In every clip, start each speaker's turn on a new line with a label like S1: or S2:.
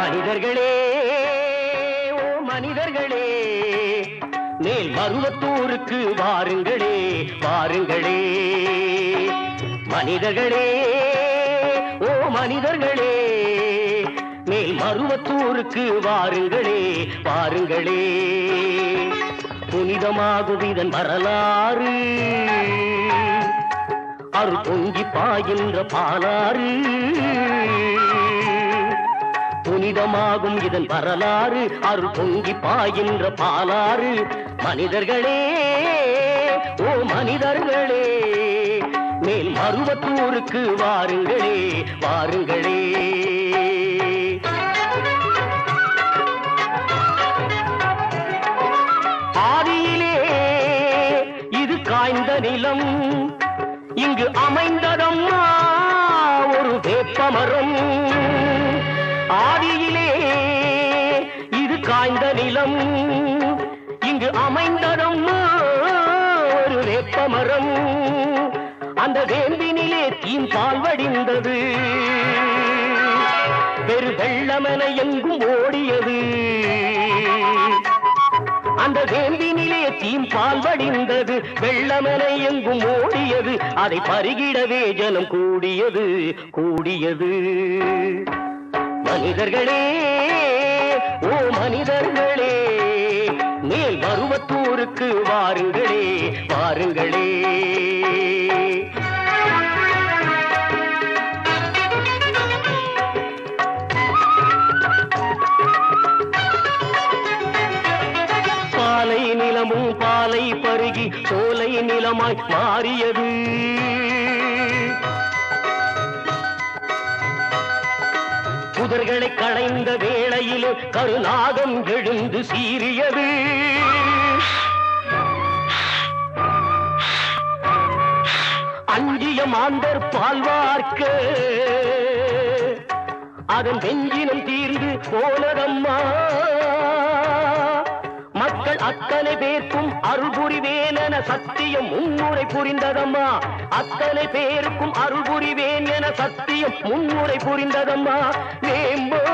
S1: மனிதர்களே ஓ மனிதர்களே மேல் மருவத்தூருக்கு வாருங்களே வாருங்களே. மனிதர்களே ஓ மனிதர்களே மேல் மருவத்தூருக்கு வாருங்களே வாருங்களே. புனிதமாகும் இதன் வரலாறு அருள் பொங்கி பாயின்ற பாலாறு. புனிதமாகும் இதன் வரலாறு அருள் பொங்கி பாயின்ற பாலாறு. மனிதர்களே ஓ மனிதர்களே மேல் மருவத்தூருக்கு வாருங்களே வாருங்களே. ஆதியிலே இது காய்ந்த நிலம் இங்கு அமைந்ததம்மா ஒரு வேப்பமரம் ஆதியிலே இது காய்ந்த நிலம். இங்கு அமைந்ததம்மா ஒரு வேப்பமரம். அந்த வேம்பினிலே தீம்பால் வடிந்தது. பெரு வெள்ளமென எங்கும் ஓடியது. அந்த வேம்பினிலே தீம் வடிந்தது. வெள்ளமென எங்கும் ஓடியது. அதை பருகிடவே ஜனம் கூடியது கூடியது. மனிதர்களே ஓ மனிதர்களே மேல் பருவத்தூருக்கு வாருங்களே வாருங்களே. பாலை நிலமும் பாலை பருகி சோலை நிலமாய் மாறியது அவர்களை களைந்த வேளையிலே கருநாகம் எழுந்து சீறியது. அஞ்சிய மாந்தர் பால்வார்க்க அதன் வெஞ்சினம் தீர்ந்து போனதம்மா. மக்கள் அத்தனை பேர்க்கும் அருள் புரிவேன் என சத்தியம் முன்னுரை புரிந்ததம்மா. அத்தனை பேருக்கும் அருள் புரிவேன் என சத்தியம் முன்னுரை புரிந்ததம்மா. வேம்பாய்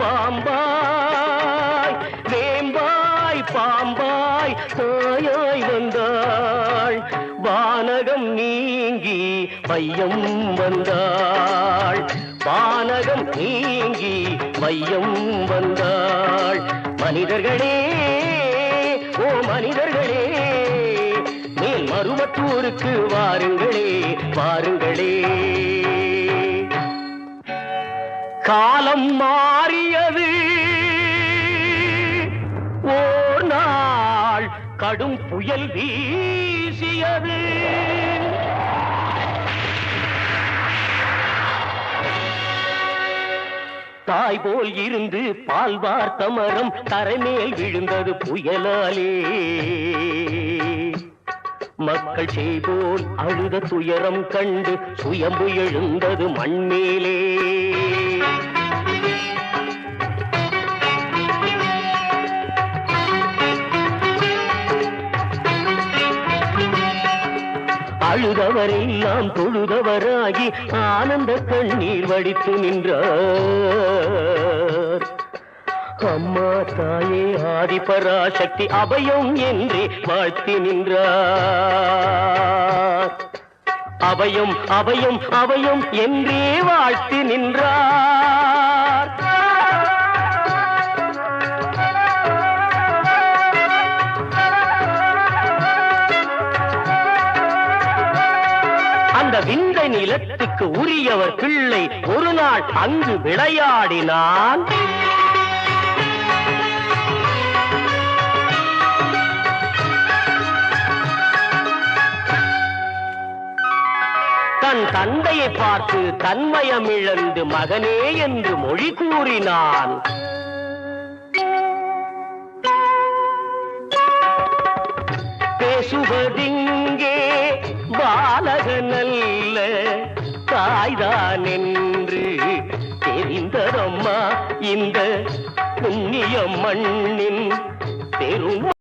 S1: பாம்பாய் வேம்பாய் பாம்பாய் தாயாய் வந்தாள். வானகம் நீங்கி பையம் வந்தாள். வானகம் நீங்கி வையம் வந்தாள். மனிதர்களே ஓ மனிதர்களே மேல் மருவத்தூருக்கு வாருங்களே வாருங்களே. காலம் மாறியது. ஓர் நாள் கடும் புயல் வீசியது. தாய் போல் இருந்து பால் வார்த்த மரம் தரைமேல் விழுந்தது புயலாலே. மக்கள் செய்போல் அழுத துயரம் கண்டு சுயம்பு எழுந்தது மண்மேலே. அழுதவரெல்லாம் தொழுதவராகி ஆனந்த கண்ணீர் வடித்து நின்றார். அம்மா தாயே ஆதிபராசக்தி அபயம் என்றே வாழ்த்தி நின்றார். அபயம் அபயம் அபயம் என்றே வாழ்த்தி நின்றார். நிலத்துக்கு உரியவர் பிள்ளை ஒரு நாள் அங்கு விளையாடினான். தன் தந்தையை பார்த்து தன்மயம் இழந்து மகனே என்று மொழி கூறினான். பேசுவதிங்கே பாலகனல் தாய்தான் என்று தெரிந்ததம்மா இந்த புண்ணிய மண்ணின் பெரும்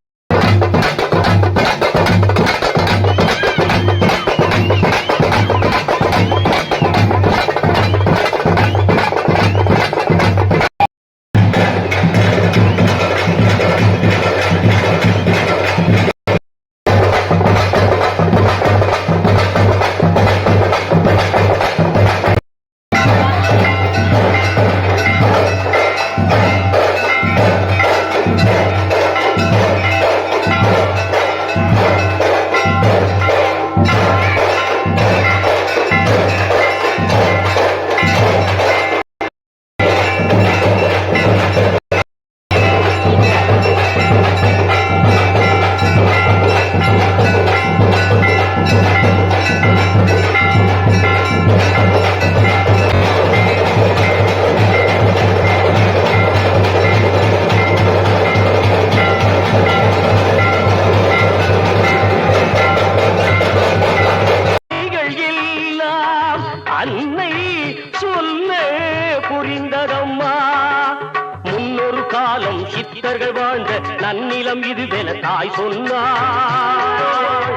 S1: காலம் சித்தர்கள் வாழ்ந்த நன்னிலம் இதுவென தாய் சொன்னாள்.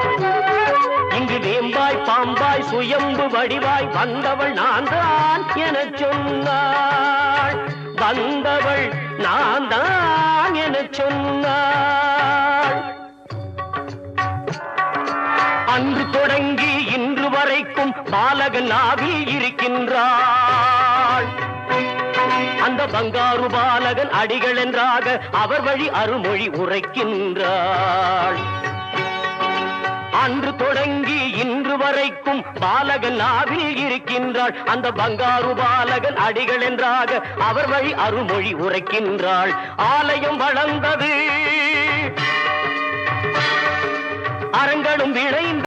S1: இங்கு வேம்பாய் பாம்பாய் சுயம்பு வடிவாய் வந்தவள் நான் தான் என சொன்னாள். வந்தவள் நான் தான் என சொன்னாள். அன்று தொடங்கி இன்று வரைக்கும் பாலகன் ஆகி இருக்கின்றார் பங்காரு பாலகன் அடிகள் என்றாக அவர் வழி அருமொழி உரைக்கின்றாள். அன்று தொடங்கி இன்று வரைக்கும் பாலகன் நாவில் இருக்கின்றாள். அந்த பங்காரு பாலகன் அடிகள் என்றாக அவர் வழி அருமொழி உரைக்கின்றாள். ஆலயம் வளர்ந்தது. அரங்களும் விளைந்த